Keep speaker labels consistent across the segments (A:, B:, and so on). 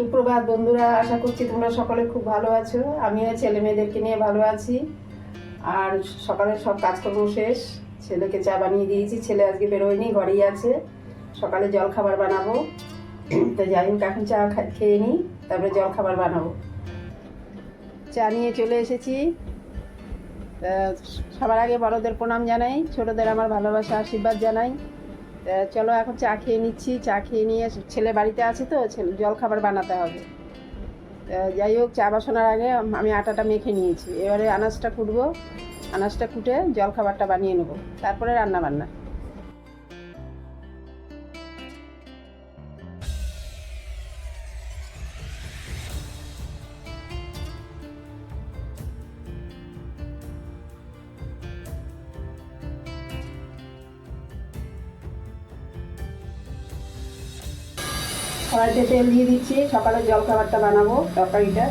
A: সুপ্রভাত বন্ধুরা, আশা করছি তোমরা সকলে খুব ভালো আছো। আমিও ছেলে মেয়েদেরকে নিয়ে ভালো আছি। আর সকালে সব কাজকর্ম শেষ। ছেলেকে চা বানিয়ে দিয়েছি, ছেলে আজকে বেরোয়নি, ঘরেই আছে। সকালে জল খাবার বানাবো। তো যাই হোক, এখন চা খেয়ে নিই, তারপরে জল খাবার বানাবো। চা নিয়ে চলে এসেছি। সবার আগে বড়দের প্রণাম জানাই, ছোটদের আমার ভালোবাসা, আশীর্বাদ জানাই। চলো এখন চা খেয়ে নিচ্ছি। চা খেয়ে নিয়ে ছেলে বাড়িতে আছে তো, ছেলে জল খাবার বানাতে হবে। যাই হোক, চা বাসনার আগে আমি আটাটা মেখে নিয়েছি। এবারে আনাজটা কুটবো। আনাজটা কুটে জল খাবারটা বানিয়ে নেব। তারপরে রান্না বান্না কড়াইতে তেল দিয়ে দিচ্ছি। সকালে জলখাবারটা বানাবো, তরকারিটা।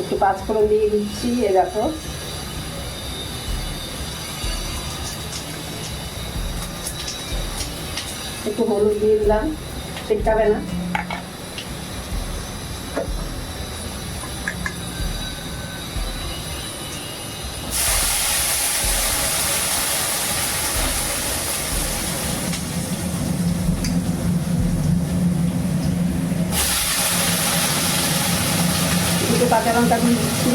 A: একটু পাঁচফোড়ন দিয়ে দিচ্ছি, এ দেখো। একটু হলুদ দিয়ে দিলাম ছিটকাবে না দুটো কাঁচা দিয়ে দিচ্ছি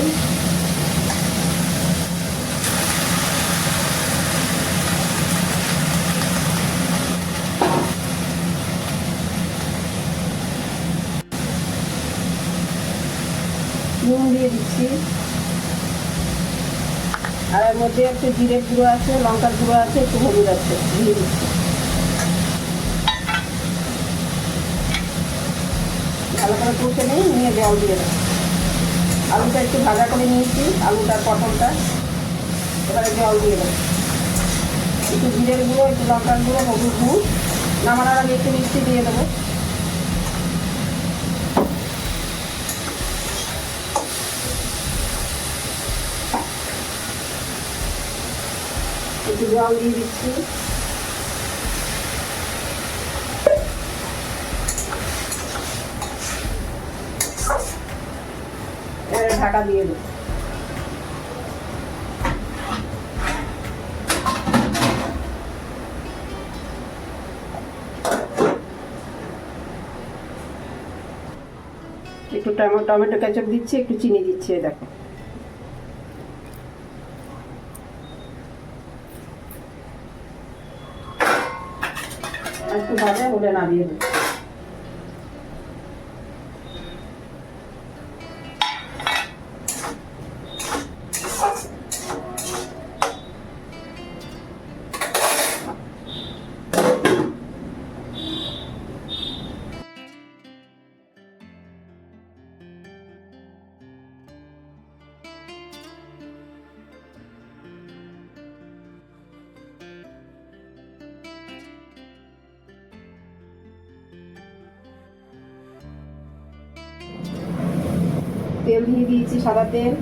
A: নুন দিয়ে দিচ্ছি। আর এর মধ্যে একটু জিরে গুঁড়ো আছে, লঙ্কার গুঁড়ো আছে, একটু হলুদ আছে, দিয়ে দিচ্ছি। ভালো করে নিই নিয়ে জল দিয়ে দেবো আলুটা একটু ভাজা করে নিয়েছি, আলুটা, পটলটা। এবারে জল দিয়ে দেবো। একটু জিরের গুঁড়ো, একটু লঙ্কার গুঁড়ো, হলুদ গুঁড়ো। নামানোর আগে একটু মিষ্টি দিয়ে দেবো। একটু জল দিয়ে দিচ্ছি। ঢাকা দিয়ে দেবো। একটু টমেটো কেচাপ দিচ্ছি, একটু চিনি দিচ্ছি দেখো। একটু ভাজা হলে নামিয়ে দেবো। তেল দিয়ে দিয়েছি সাদা তেল।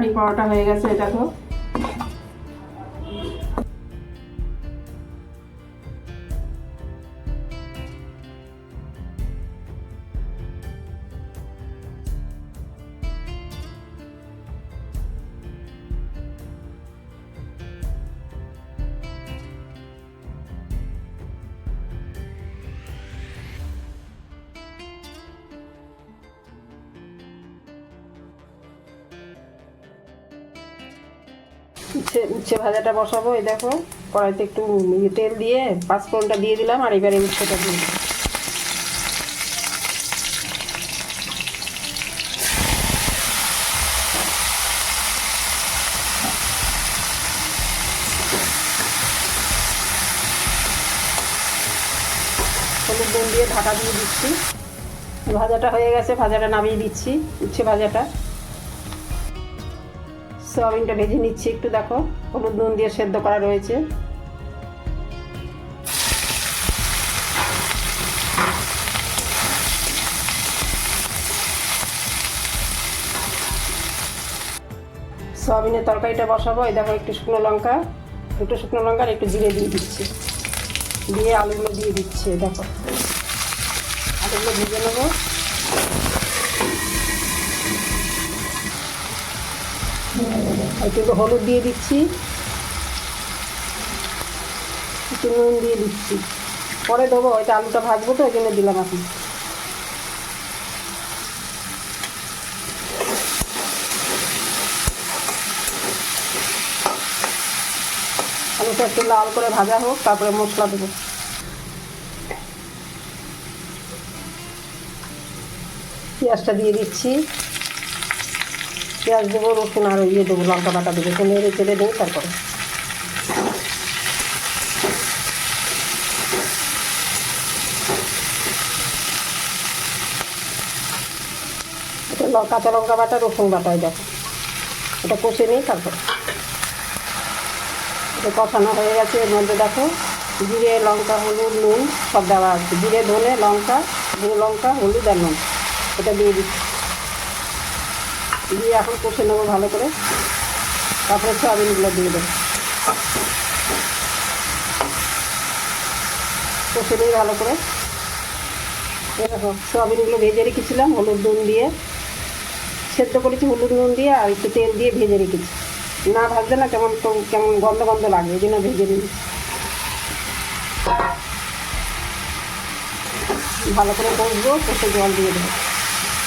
A: তরকারি পরোটা হয়ে গেছে দেখো। উচ্ছে উচ্ছে ভাজাটা বসাবো, এই দেখো। কড়াইতে একটু ইয়ে তেল দিয়ে পাঁচফোড়নটা দিয়ে দিলাম, আর এবারে উচ্ছেটা দিয়ে। হলুদ দিয়ে ঢাকা দিয়ে দিচ্ছি। ভাজাটা হয়ে গেছে, ভাজাটা নামিয়ে দিচ্ছি, উচ্ছে ভাজাটা। সোয়াবিনটা ভেজে নিচ্ছি একটু, দেখো, হলুদ নুন দিয়ে সেদ্ধ করা রয়েছে। সোয়াবিনের তরকারিটা বসাবো, এই দেখো একটু শুকনো লঙ্কা, দুটো শুকনো লঙ্কা আর একটু জিরে দিয়ে দিচ্ছি। দিয়ে আলুগুলো দিয়ে দিচ্ছি, দেখো। আলুগুলো ভেজে নেব। একটু হলুদ দিয়ে দিচ্ছি। একটু নুন দিয়ে দিচ্ছি। পরে দেবো ওইটা আলুটা ভাজবো তো, ওই জন্য দিলাম এখন। আলুটা একটু লাল করে ভাজা হোক, তারপরে মশলা দেবো। পেঁয়াজটা দিয়ে দিচ্ছি। পেঁয়াজ দেবো রসুন আর ইয়ে দেবো, লঙ্কা বাটা দেবো। একটু নেড়ে চেড়ে দেবো, তারপরে। কাঁচা লঙ্কা বাটা, রসুন বাটায় দেখো। এটা কষে নিই তারপরে। এটা কষানো হয়ে গেছে, এর মধ্যে দেখো, জিরে, লঙ্কা, হলুদ, নুন, সব দেওয়া আছে। জিরে, ধনে, লঙ্কা, গুঁড়ো লঙ্কা, হলুদ আর নুন। এটা দিয়ে দিচ্ছি। দিয়ে এখন কষে নেব ভালো করে। তারপরে সয়াবিনগুলো দিয়ে দেবো। কষে নিই ভালো করে। এরকম সয়াবিনগুলো ভেজে রেখেছিলাম, হলুদ নুন দিয়ে। সেদ্ধ করেছি হলুদ নুন দিয়ে আর একটু তেল দিয়ে ভেজে রেখেছি। না ভাজলে না কেমন কেমন গন্ধ গন্ধ লাগে এই জন্য ভেজে নিই। ভালো করে কষবো, কষে জল দিয়ে দেবো।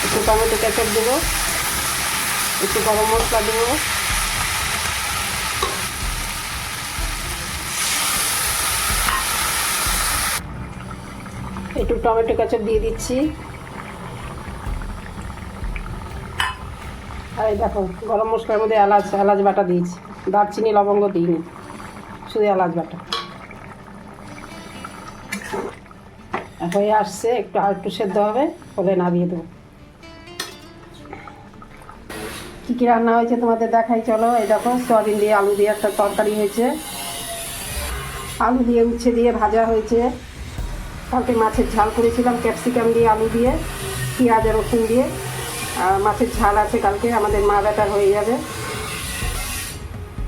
A: একটু টমেটো কেচাপ দেবো। একটু গরম মশলা দেবো। একটু টমেটো কেচাপ দিয়ে দিচ্ছি। আর এই দেখো, গরম মশলার মধ্যে এলাচ এলাচ বাটা দিয়েছি। দারচিনি, লবঙ্গ দিইনি, শুধু এলাচ বাটা। হয়ে আসছে, একটু আর একটু সেদ্ধ হবে হলে নামিয়ে দেবো। কী কী রান্না হয়েছে তোমাদের দেখাই, চলো। এই দেখো, সয়াবিন দিয়ে আলু দিয়ে একটা তরকারি হয়েছে। আলু দিয়ে উচ্ছে দিয়ে ভাজা হয়েছে। কালকে মাছের ঝাল করেছিলাম, ক্যাপসিকাম দিয়ে আলু দিয়ে, পেঁয়াজ আর রসুন দিয়ে। আর মাছের ঝাল আছে কালকে, আমাদের মা বেটার হয়ে যাবে।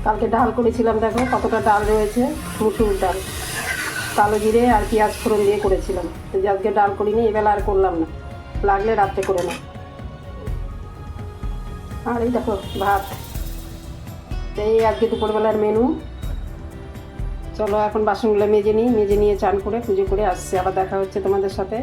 A: কালকে ডাল করেছিলাম, দেখো, কতটা ডাল রয়েছে, মুসুর ডাল। কালো জিরে আর পেঁয়াজ ফোড়ন দিয়ে করেছিলাম। আজকে ডাল করিনি, এবেলা আর করলাম না। লাগলে রাত্রে করে না আর এই দেখো ভাত। এই আজকে দুপুরবেলার মেনু চলো এখন বাসনগুলো মেজে নিই। মেজে নিয়ে চান করে পুজো করে আসছে। আবার দেখা হচ্ছে তোমাদের সাথে।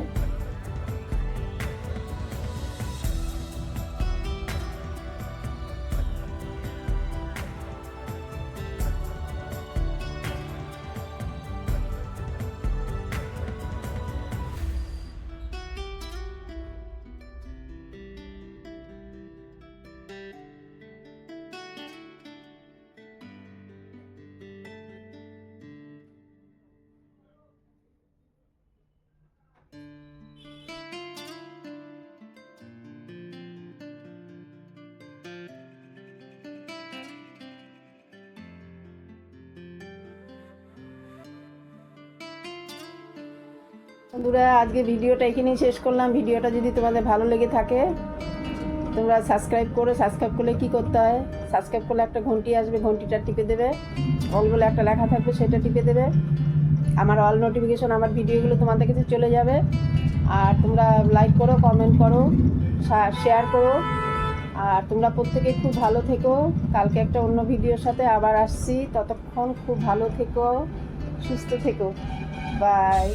A: বন্ধুরা, আজকে ভিডিওটা এখানেই শেষ করলাম। ভিডিওটা যদি তোমাদের ভালো লেগে থাকে, তোমরা সাবস্ক্রাইব করো। সাবস্ক্রাইব করলে কি করতে হয়? সাবস্ক্রাইব করলে একটা ঘন্টি আসবে, ঘন্টিটা টিপে দেবে। অল বলে একটা লেখা থাকবে, সেটা টিপে দেবে। আমার অল নোটিফিকেশন আমার ভিডিওগুলো তোমাদের কাছে চলে যাবে। আর তোমরা লাইক করো কমেন্ট করো শেয়ার করো। আর তোমরা প্রত্যেকে খুব ভালো থেকো। কালকে একটা অন্য ভিডিওর সাথে আবার আসছি। ততক্ষণ খুব ভালো থেকো, সুস্থ থেকো। বাই